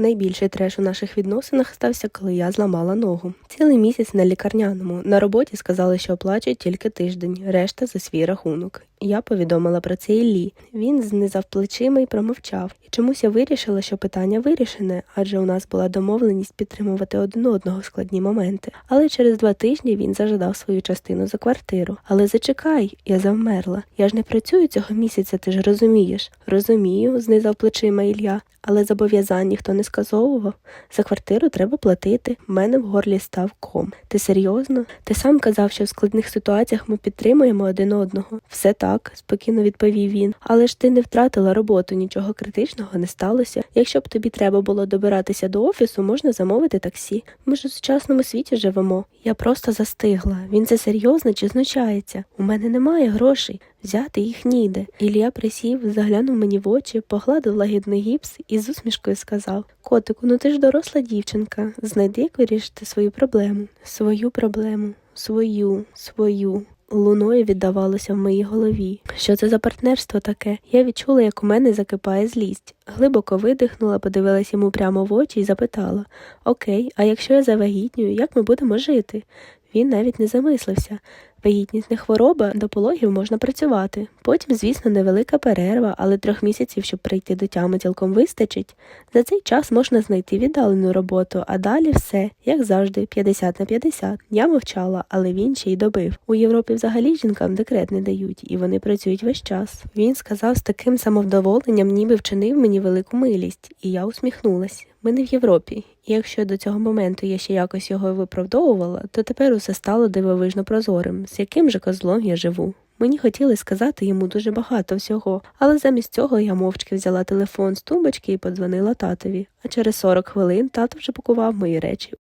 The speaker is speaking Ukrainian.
Найбільший треш у наших відносинах стався, коли я зламала ногу. Цілий місяць на лікарняному. На роботі сказали, що оплачують тільки тиждень, решта за свій рахунок. Я повідомила про це Іллі. Він знизав плечима і промовчав. І чомусь я вирішила, що питання вирішене, адже у нас була домовленість підтримувати один одного складні моменти. Але через два тижні він зажадав свою частину за квартиру. Але зачекай, я завмерла. Я ж не працюю цього місяця, ти ж розумієш. Розумію, знизав плечима Ілля. Але зобов'язань ніхто не сказовував. За квартиру треба платити. В мене в горлі став ком. Ти серйозно? Ти сам казав, що в складних ситуаціях ми підтримуємо один одного. Все так, спокійно відповів він. Але ж ти не втратила роботу, нічого критичного не сталося. Якщо б тобі треба було добиратися до офісу, можна замовити таксі. Ми ж у сучасному світі живемо. Я просто застигла. Він це серйозно чи знущається? У мене немає грошей. Взяти їх ніде. Ілля присів, заглянув мені в очі, погладив лагідний гіпс і з усмішкою сказав: Котику, ну ти ж доросла дівчинка. Знайди, як вирішити свою проблему. Свою проблему, свою, свою. Луною віддавалося в моїй голові. Що це за партнерство таке? Я відчула, як у мене закипає злість. Глибоко видихнула, подивилась йому прямо в очі і запитала: Окей, а якщо я завагітнюю, як ми будемо жити? Він навіть не замислився. Вагітність не хвороба, до пологів можна працювати. Потім, звісно, невелика перерва, але трьох місяців, щоб прийти до тями, цілком вистачить. За цей час можна знайти віддалену роботу, а далі все, як завжди, 50 на 50. Я мовчала, але він ще й добив. У Європі взагалі жінкам декрет не дають, і вони працюють весь час. Він сказав з таким самовдоволенням, ніби вчинив мені велику милість, і я усміхнулась. Ми не в Європі, і якщо до цього моменту я ще якось його виправдовувала, то тепер усе стало дивовижно прозорим, з яким же козлом я живу. Мені хотіли сказати йому дуже багато всього, але замість цього я мовчки взяла телефон з тумбочки і подзвонила татові. А через 40 хвилин тато вже пакував мої речі